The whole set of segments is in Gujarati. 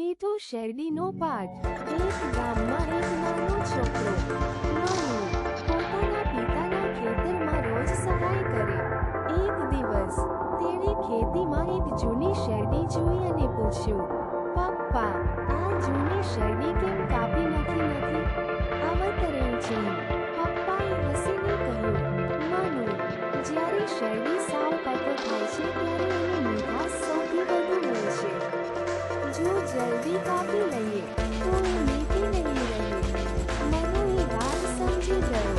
મીઠો શેરડીનો પાઠ એક ગામમાં એક નાનો છોકરો. પોતાના પિતાના ખેતરમાં રોજ સહાય કરે. એક દિવસ તેણે ખેતીમાં એક જૂની શેરડી જોઈ અને પૂછ્યું, પપ્પા, આ જૂની શેરડી કેમ જલ્દી કાપી લઈએ તો એ નીતિ નહીં રહે મનુ એ સમજી ગયો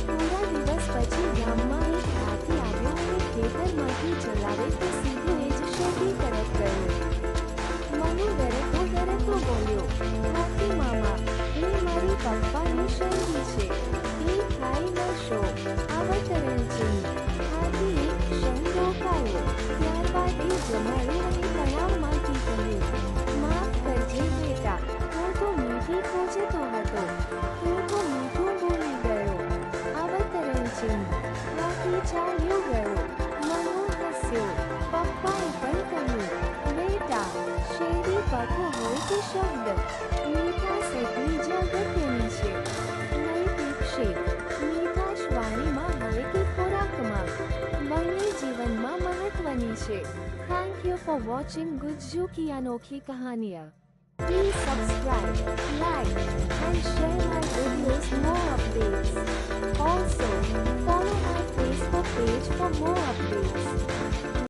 થોડા દિવસ પછી ગામમાં એક હાથી આવ્યો અને ખેતરમાંથી ચલાવે તો સીધો હાથી ચાલ્યો ગયો મનુ હસ્યો પપ્પાએ પણ કહ્યું બેટા શેરડી પાકો હોય કે શબ્દ મીઠાશ એટલી જ અગત્યની છે નૈતિક શેર મીઠાશ વાણીમાં હોય કે ખોરાકમાં બંને જીવનમાં મહત્વની છે thank you for watching Gujju કી અનોખી કહાનિયા Please subscribe, like, and share page for more updates.